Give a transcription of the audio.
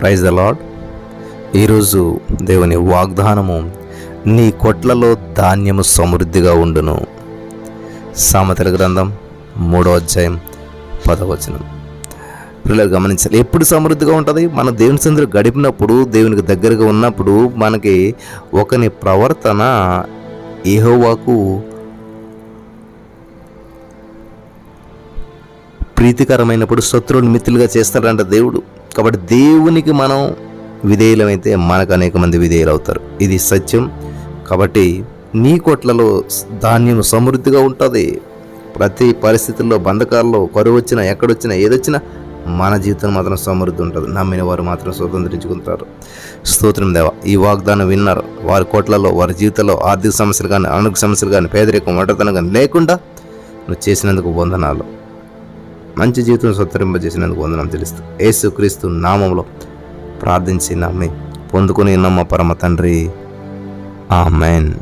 Praise the lord ఈరోజు దేవుని వాగ్దానము నీ కొట్లలో ధాన్యము సమృద్ధిగా ఉండును. సామెతల గ్రంథం మూడో అధ్యాయం పదవచనం పిల్లలు గమనించాలి ఎప్పుడు సమృద్ధిగా ఉంటుంది? మన దేవుని సందులో గడిపినప్పుడు దేవునికి దగ్గరగా ఉన్నప్పుడు మనకి ఒకని ప్రవర్తన ఏహోవాకు ప్రీతికరమైనప్పుడు శత్రువుని మిత్రులుగా చేస్తాడంట దేవుడు. కాబట్టి దేవునికి మనం విధేయులమైతే మనకు అనేక మంది విధేయులు అవుతారు ఇది సత్యం. కాబట్టి నీ కొట్లలో ధాన్యం సమృద్ధిగా ఉంటుంది. ప్రతి పరిస్థితుల్లో బంధకాల్లో కరువు వచ్చినా ఎక్కడొచ్చినా ఏదొచ్చినా మన జీవితం మాత్రం సమృద్ధి ఉంటుంది. నమ్మిన వారు మాత్రం స్వతంత్రించుకుంటారు. స్తోత్రం దేవ. ఈ వాగ్దానం విన్నారు. వారి కోట్లలో వారి జీవితంలో ఆర్థిక సమస్యలు కానీ ఆరోగ్య సమస్యలు కానీ పేదరికం ఒంటరితనం కానీ లేకుండా నువ్వు చేసినందుకు వందనాలు. మంచి జీవితం సొత్తరింపజేసినందుకు వందనం తెలుస్తూ ఏసుక్రీస్తు నామంలో ప్రార్థించి నమ్మి పొందుకుని నమ్మ పరమ తండ్రి. ఆమెన్.